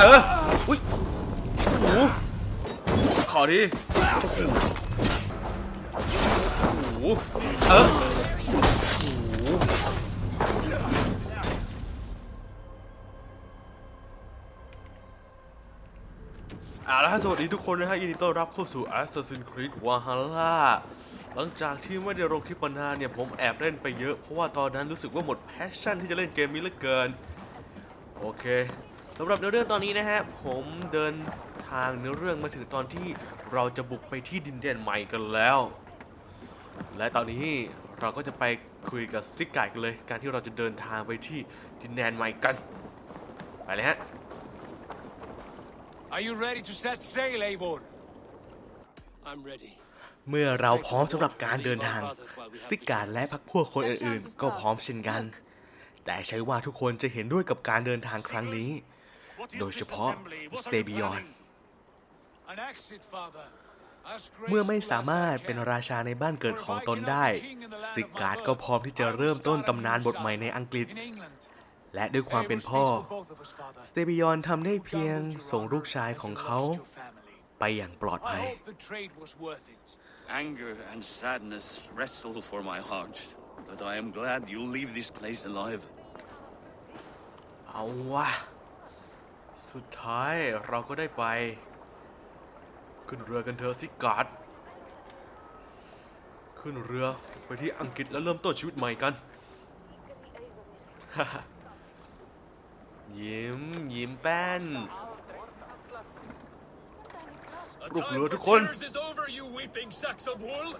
เออ อุ้ยโอ้โหขอดิโอ้โหโอ้โหเออโอ้โหเอาละฮะสวัสดีทุกคนนะฮะยินดีต้อนรับเข้าสู่ Assassin's Creed Valhalla หลังจากที่ไม่ได้ลงคลิปมานานเนี่ยผมแอบเล่นไปเยอะ เพราะว่าตอนนั้นรู้สึกว่าหมดแพชชั่นที่จะเล่นเกมนี้เหลือเกิน โอเค สำหรับเนื้อเรื่องตอนนี้นะฮะผมเดินทางเนื้อเรื่องมาถึงตอนที่เราจะบุกไปที่ดินแดนใหม่กันแล้ว และตอนนี้เราก็จะไปคุยกับซิกไก่กันเลย การที่เราจะเดินทางไปที่ดินแดนใหม่กัน ไปเลยฮะ Are you ready to set sail, Eivor? I'm ready. เมื่อเราพร้อมสำหรับการเดินทาง ซิกการและพักพวกคนอื่นๆ ก็พร้อมเช่นกัน แต่ใช้ว่าทุกคนจะเห็นด้วยกับการเดินทางครั้งนี้ What is โดย this เฉพาะ assembly? What are เซ the บิยอน planning? An exit, father. As เมื่อไม่ graceful สามารถ as I เป็น can. ราชาในบ้านเกิดของตนได้ ซิกการ์ดก็พร้อมที่จะเริ่มต้นตำนานบทใหม่ในอังกฤษ In England. และด้วยความเป็น Eivor พ่อ speaks for both of us, father. สเตบิยอนทำได้เพียง Down with your ส่งลูก honor ชายของ as you เขา lost your family. ไปอย่างปลอด I ภัย hope the trade was worth it. Anger and sadness wrestle for my heart, but I am glad you leave this place alive. เอาวะ สุดท้ายเราก็ได้ไป ขึ้นเรือกันเถอะซิการ์ดขึ้นเรือไปที่อังกฤษแล้วเริ่มต้นชีวิตใหม่กัน ยิ้ม ยิ้มแป้น A Look, time look, for look, tears is over, you weeping sacks of wool.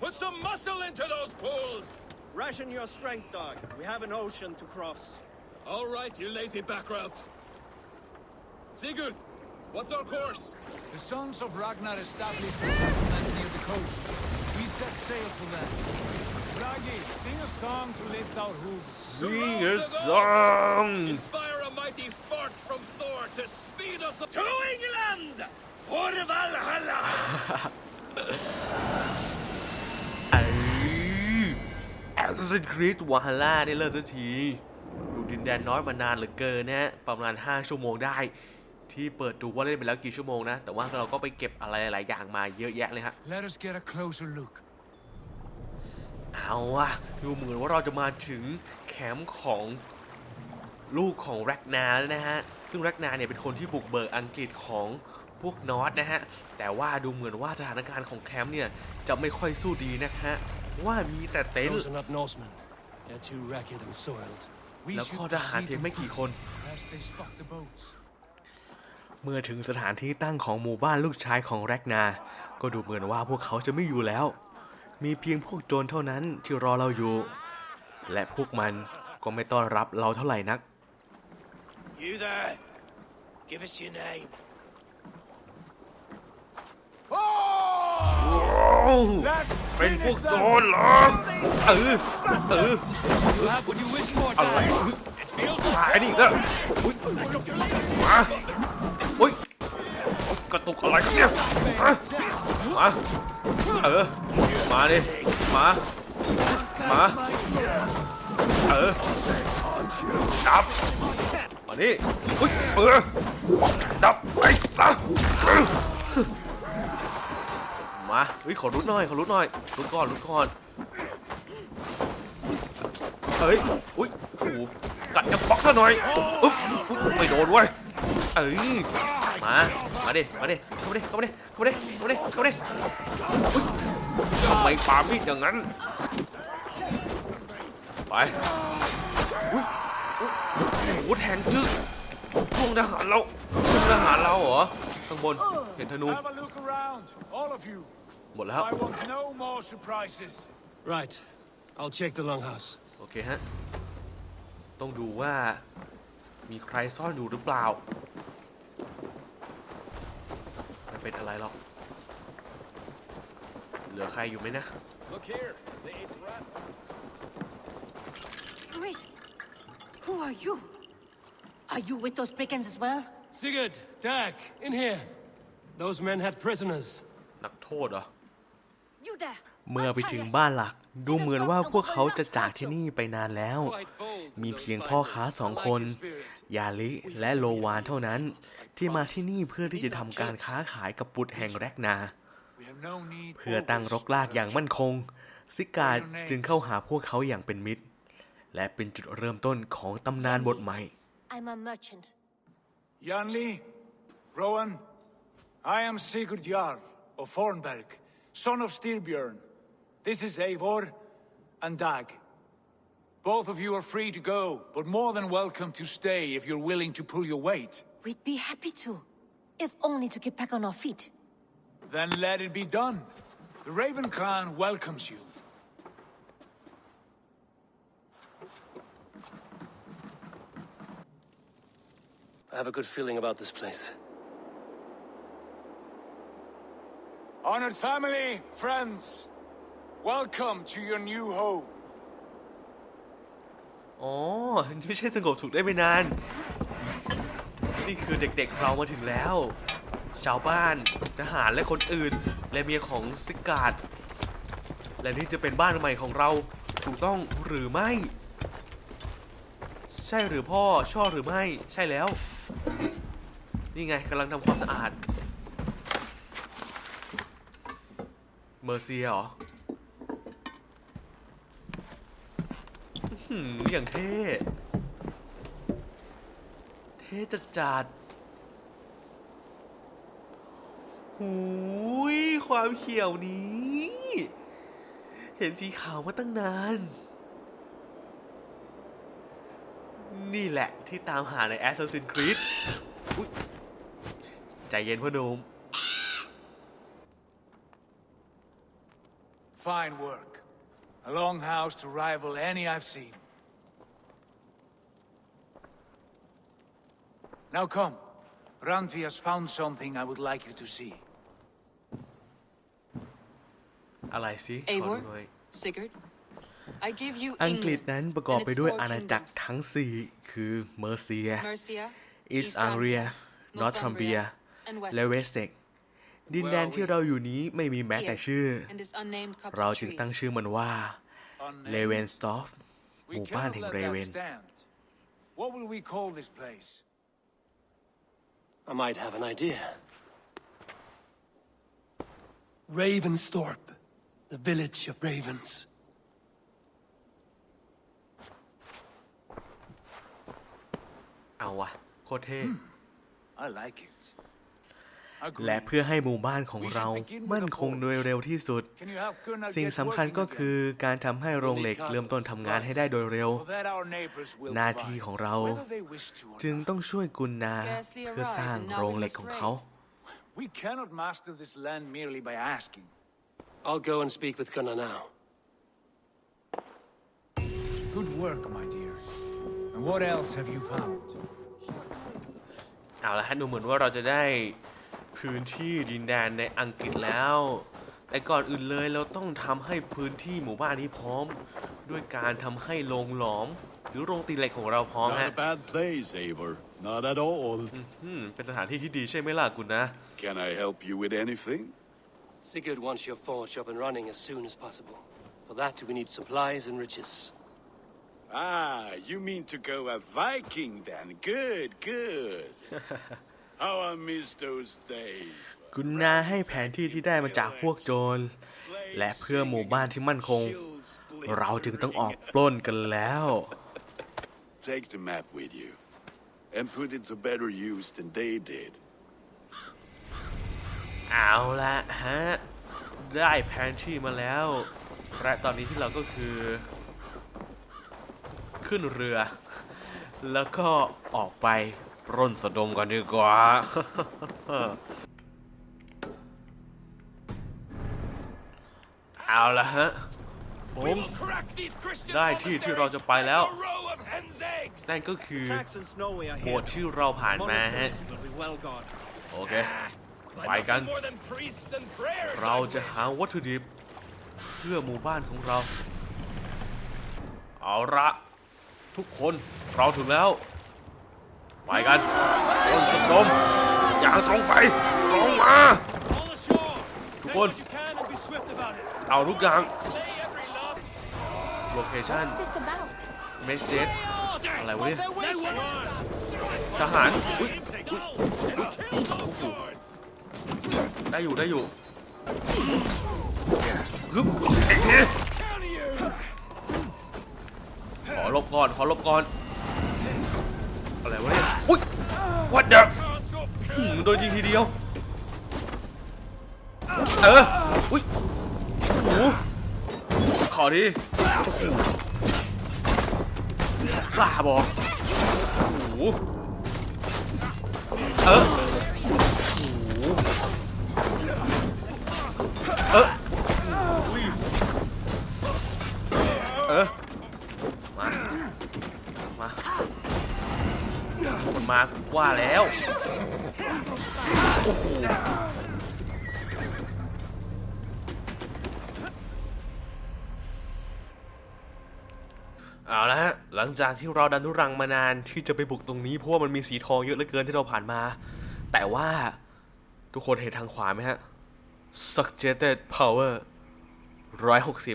Put some muscle into those pools. Ration your strength, dog. We have an ocean to cross. All right, you lazy backrout. Sigurd, what's our course? The sons of Ragnar established a settlement near the coast. We set sail for them. Bragi, sing a song to lift our hooves. Sing Rouse a the gods! song Inspire a mighty fart from Thor to speed us to England! For Valhalla! เอ้ย Assassin's Creed Valhalla ได้เริ่มทันที อยู่ดินแดนน้อยมานานเหลือเกินนะฮะ ประมาณ 5 ชั่วโมงได้ ที่เปิดดูว่าเล่นไปแล้วกี่ชั่วโมงนะ แต่ว่าเราก็ไปเก็บอะไรหลายอย่างมาเยอะแยะเลยฮะ Let us get a closer look. เอาอะดูเหมือนว่าเราจะมาถึงแคมป์ของลูกของแร็กนาแล้วนะฮะ ซึ่งแร็กนาเนี่ยเป็นคนที่บุกเบิกอังกฤษของพวกนอร์ดนะฮะ แต่ว่าดูเหมือนว่าสถานการณ์ของแคมป์เนี่ย จะไม่ค่อยสู้ดีนะฮะ ว่ามีแต่เต็นท์ Those are not Norsemen. They're too ragged and soiled. We แล้ว should ก็ทหาร proceed เพียง on ไม่กี่ foot คน as they spot the boats. เมื่อถึงสถานที่ตั้งของหมู่บ้านลูกชายของแร็กนา ก็ดูเหมือนว่าพวกเขาจะไม่อยู่แล้ว มีเพียงพวกโจรเท่านั้นที่รอเราอยู่ และพวกมันก็ไม่ต้อนรับเราเท่าไหร่นัก You there? Give us your name. เป็นพวกโจรเหรอเออเออ You have what you wish for, อะไร Dad. มาไอ้นี่แล้วอุ้ยมาอุ้ย กระตุกอะไรกันเนี่ยมาเออมาดิมามาเออดับมานี่อุ้ยเออดับไปซะเออมาอุ้ยขอรุดหน่อยขอรุดหน่อยรุดก่อนรุดก่อนเฮ้ยอุ้ยโอ้โหกัดจะบล็อกซะหน่อยอุ๊บไม่โดนเว้ยเอ้ย มา มาดิ มาดิ เข้ามาดิ เข้ามาดิ เข้ามาดิ เข้ามาดิ เข้ามาดิอุ๊ยทำไมปามีดอย่างนั้น ไปอุ้ยอุ๊ยโอ้โหแทงจึ๊กพวกทหารเราพวกทหารเราเหรอ ข้างบน เห็นธนู Have a look around, all of you. หมดแล้ว I want no more surprises. Right. I'll check the longhouse. โอเคฮะ ต้องดูว่ามีใครซ่อนอยู่หรือเปล่าไม่ เป็นอะไรหรอก เหลือใครอยู่ไหมนะ Look here, the eighth rat. Wait. Who are you? Are you with those brigands as well? Sigurd, Dag, in here. Those men had prisoners. นักโทษเหรอ You there. เมื่อไปถึงบ้านหลัก ดูเหมือนว่าพวกเขาจะจากที่นี่ไปนานแล้ว Quite bold. มี those เพียงพ่อค้า fighters. สอง I like คน your spirit. ยาลิและโลวานเท่านั้น ที่มาที่นี่เพื่อที่จะทำการค้าขายกับบุตรแห่งแรกนา We have no need เพื่อตั้งรกรากอย่างมั่นคง ซิกาจึงเข้าหาพวกเขาอย่างเป็นมิตร และเป็นจุดเริ่มต้นของตำนานบทใหม่ I'm a merchant. Janli, Rowan, I am Sigurd Jarl of Fornberg, son of Styrbjörn. This is Eivor and Dag. Both of you are free to go, but more than welcome to stay if you're willing to pull your weight. We'd be happy to. If only to get back on our feet. Then let it be done. The Raven clan welcomes you. I have a good feeling about this place. Honored family, friends, welcome to your new home. อ๋อ ไม่ใช่สงบสุขได้ไม่นาน นี่คือเด็กๆเรามาถึงแล้ว ชาวบ้าน ทหารและคนอื่น และเมียของซิกาดและนี่จะเป็นบ้านใหม่ของเราถูกต้องหรือไม่ ใช่หรือพ่อชอบหรือไม่ ใช่แล้ว นี่ไงกำลังทำความสะอาด เมอร์เซียเหรอ อย่างเท่ เท่จัดจัดหูยความเขียวนี้ เห็นสีขาวมาตั้งนาน นี่แหละที่ตามหาใน Assassin's Creed ใจเย็นพ่อหนุ่ม Fine work. A long house to rival any I've seen. Now come. Randvi has found something I would like you to see. อะไรสิ ขอ Eivor, ดูหน่อย Sigurd, I give you อังกฤษ England นั้นประกอบ and ไป its ด้วย four อาณาจักร kingdoms, ทั้ง 4 คือเมอร์เซีย Mercia, อิสอังเรียนอร์ทรัมเบีย and และเว Wessex, สเซ็กดินแดนที่เราอยู่นี้ไม่มีแม้แต่ชื่อ and its unnamed copse เรา of จึง trees. ตั้งชื่อมันว่า Unnamed. เลเวนสตอฟ ห We มู่บ้าน cannot แห่ง let เรเวน that stand. What will we call this place? I might have an idea. Ravensthorpe, the village of ravens. เอาวะโคตรเท่ I like it. และ Agreed. เพื่อให้หมู่บ้านของเรามั่นคงโดยเร็วที่สุด Can you help Gunnar สิ่ง get สำคัญ working ก็ again? คือการทำให้โรงเหล็กเริ่มต้นทำงานให้ได้โดยเร็ว So that our neighbors will หน้าที่ provide, ของเรา whether they wish to or จึง not. ต้องช่วยกุนนา Scarcely เพื่อสร้าง arrived, and now โรง we เหล็ก must ของ raid. เขา We cannot master this land merely by asking. I'll go and speak with Gunnar now. Good work, my dear. And what else have you found? เอาละฮะดูเหมือนว่าเราจะได้ พื้นที่ดินแดนในอังกฤษแล้ว แต่ก่อนอื่นเลยเราต้องทำให้พื้นที่หมู่บ้านนี้พร้อม ด้วยการทำให้โรงหลอม หรือโรงตีเหล็กของเราพร้อม Not ฮะ a bad place, Eivor. Not at all. อืมเป็นสถานที่ที่ดีใช่ไหมล่ะคุณนะ Can I help you with anything? Sigurd wants your forge up and running as soon as possible. For that, we need supplies and riches. Ah, you mean to go a Viking then? Good, good. How I miss those days. คุณนาให้แผนที่ที่ได้มาจากพวกโจร และเพื่อหมู่บ้านที่มั่นคง เราจึงต้องออกปล้นกันแล้ว Take the map with you and put it to better use than they did. เอาละฮะ ได้แผนที่มาแล้ว และตอนนี้ที่เราก็คือ ขึ้นเรือ แล้วก็ออกไป ปล้นสะดมกันดีกว่า เอาละฮะผ We ม will crack these Christian ได้ที่ที่เราจะไปแล้ว monasteries like a row of hen's eggs. นั่นก็คือ Saxons know we are โบส here. ถ์ที่เราผ่านมาฮะ Monasteries will be well guarded. โอเค But ไปกัน nothing more than priests and prayers. เรา I จะ wish. หาวัตถุดิบ เพื่อหมู่บ้านของเรา เอาละ ทุกคนเราถึงแล้ว ไปกันต้นสดมอย่างตรงไปตรงมา All ashore! Come Take on. what you can and be swift about it. เอาทุกอย่าง Slay every last โลเคชั่น What's this about? เมสเดดอะไรวะเนี่ยทหารอุ๊ยอุ๊ยได้อยู่ได้อยู่ฮึบเอ๊ะขอลบก่อน ขอลบก่อน อะไรวะเนี่ยอุ้ยวัดเดอะโดนยิงทีเดียว เออ อุ้ยโอ้โหขอดีกล้าบอกโอ้โหเออโอ้โหเอออุ้ยเออ มา มาคนมา ว่าแล้ว โอ้โหเอาละฮะหลังจากที่เราดันทุรังมานานที่จะไปบุกตรงนี้เพราะว่ามันมีสีทองเยอะเหลือเกินที่เราผ่านมา แต่ว่าทุกคนเห็นทางขวาไหมฮะ suggested power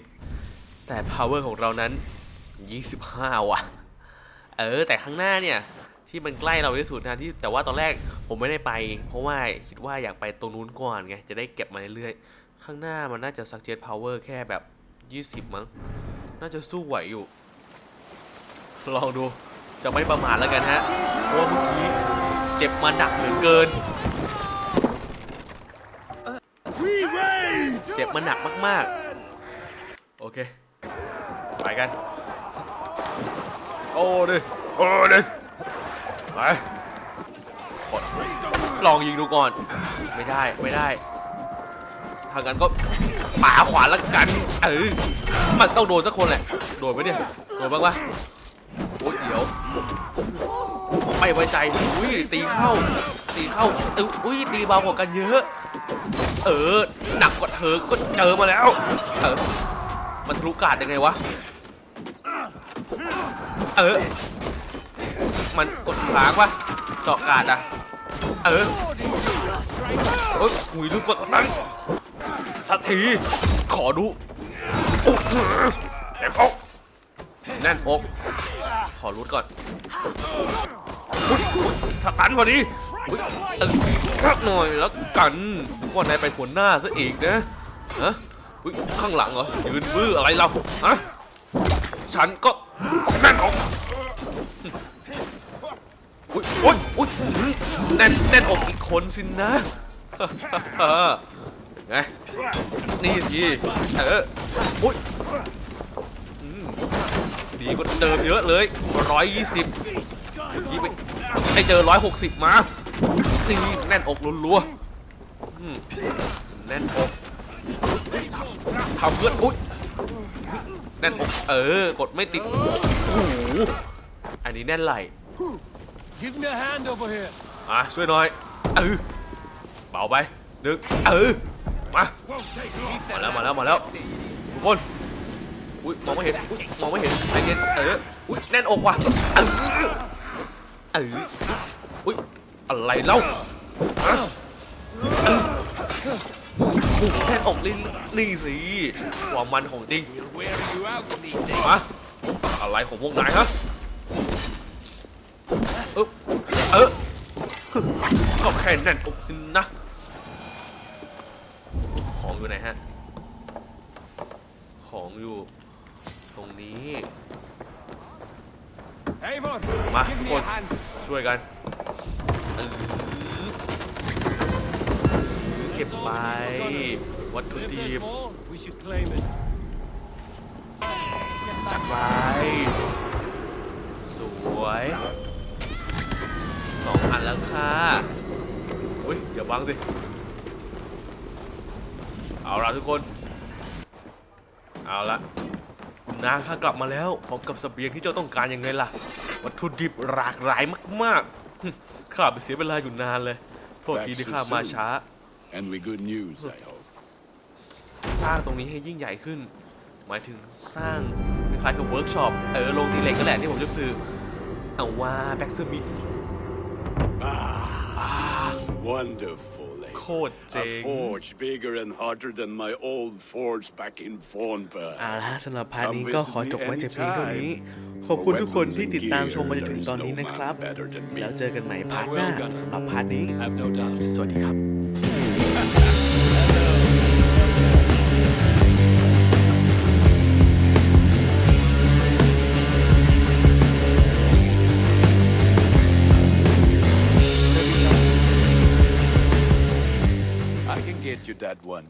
160 แต่ power ของเรานั้น 25 ว่ะ เออ แต่ข้างหน้าเนี่ย ที่มันใกล้เราที่สุดนะที่แต่ว่าตอนแรกผมไม่ได้ไป เพราะว่าคิดว่าอยากไปตรงนู้นก่อนไงจะได้เก็บมาเรื่อยๆข้างหน้ามันน่าจะ suggest power แค่แบบ 20 มั้ง น่าจะสู้ไหวอยู่ ลองดูจะไม่ประมาทแล้วกันฮะเพราะว่าเมื่อกี้เจ็บมาหนักเหลือเกินเจ็บมาหนักมากๆ โอเค ไปกัน โอ้ดิโอ้ดิ ไปกดลองยิงดูก่อน ไม่ได้ไม่ได้ ทางกันก็ป่าขวาแล้วกัน เออ มันต้องโดนสักคนแหละ โดนไหมเนี่ย โดนบ้างปะโอ้เดี๋ยว ไม่ไว้ใจ อุ้ยตีเข้า ตีเข้าเอยอุ้ยตีเบากว่ากันเยอะ เออ หนักกว่าเธอ ก็เจอมาแล้ว เออ มันทะลุกาดยังไงวะ เออ มันกดค้างวะเจาะกาดอะ เออโอ้ยหุยลูกกดตั้งสักที ขอดูโอ้โหแน่นอกแน่นอกขอรุดก่อนอุ๊ยอุ๊ยสตันพอดีอุ๊ยเออพักหน่อยแล้วกันนึกว่านายไปหัวหน้าซะอีกนะฮะอุ๊ยข้างหลังเหรอยืนบื้ออะไรเราฮะฉันก็แน่นอก อุ้ยอุ้ยอุ้ยแน่นแน่นอกอีกคนสินะไงนี่สิเอออุ้ยดีกว่าเดิมเยอะเลยร้อยยี่สิบยี่ไปให้เจอร้อยหกสิบมานี่แน่นอกรัวๆอืมแน่นอกทำทำเพื่อนอุ้ยแน่นอกเออกดไม่ติดโอ้โหอันนี้แน่นไหล Give me a hand over here. อะช่วยหน่อยเออเบาไปหนึ่งเออมามาแล้วมาแล้วมาแล้วทุกคนอุ้ยมองไม่เห็นอุ๊ยมองไม่เห็นใจเย็นเอออุ้ยแน่นอกว่ะเออเอออุ้ยอะไรเล่าฮะเออโอ้โหแน่นอกนี่นี่สิความมันของจริง Wear you out these days. มาอะไรของพวกนายฮะ เออเออก็แค่แน่นอกสินะ ของอยู่ไหนฮะ ของอยู่ ตรงนี้มาคนช่วยกัน เก็บไปวัตถุดิบจัดไว้สวย สองอันแล้วค่ะอุ้ยอย่าบังสิ เอาละทุกคน เอาละคุณนาข้ากลับมาแล้วพร้อมกับเสบียงที่เจ้าต้องการยังไงล่ะ วัตถุดิบหลากหลายมากๆหึข้าไปเสียเวลาอยู่นานเลย โทษทีที่ข้ามาช้า And with good news, I hope. สร้างตรงนี้ให้ยิ่งใหญ่ขึ้น หมายถึงสร้างคล้ายๆกับเวิร์กช็อป เออลงตีเหล็กก็แหละที่ผมจะซื้อเอาว่าแบ็กเซอร์มิ ด Ah, Wonderful, eh? โคตรเจ๋ง A forge bigger and hotter than my old forge back in Thornburg. เอาละฮะสำหรับพาร์ทนี้ก็ขอจบไว้แต่เพียงเท่านี้ ขอบคุณทุกคนที่ติดตามชมมาจนถึงตอนนี้นะครับ แล้วเจอกันใหม่พาร์ทหน้าสำหรับพาร์ทนี้ Have no doubt. สวัสดีครับ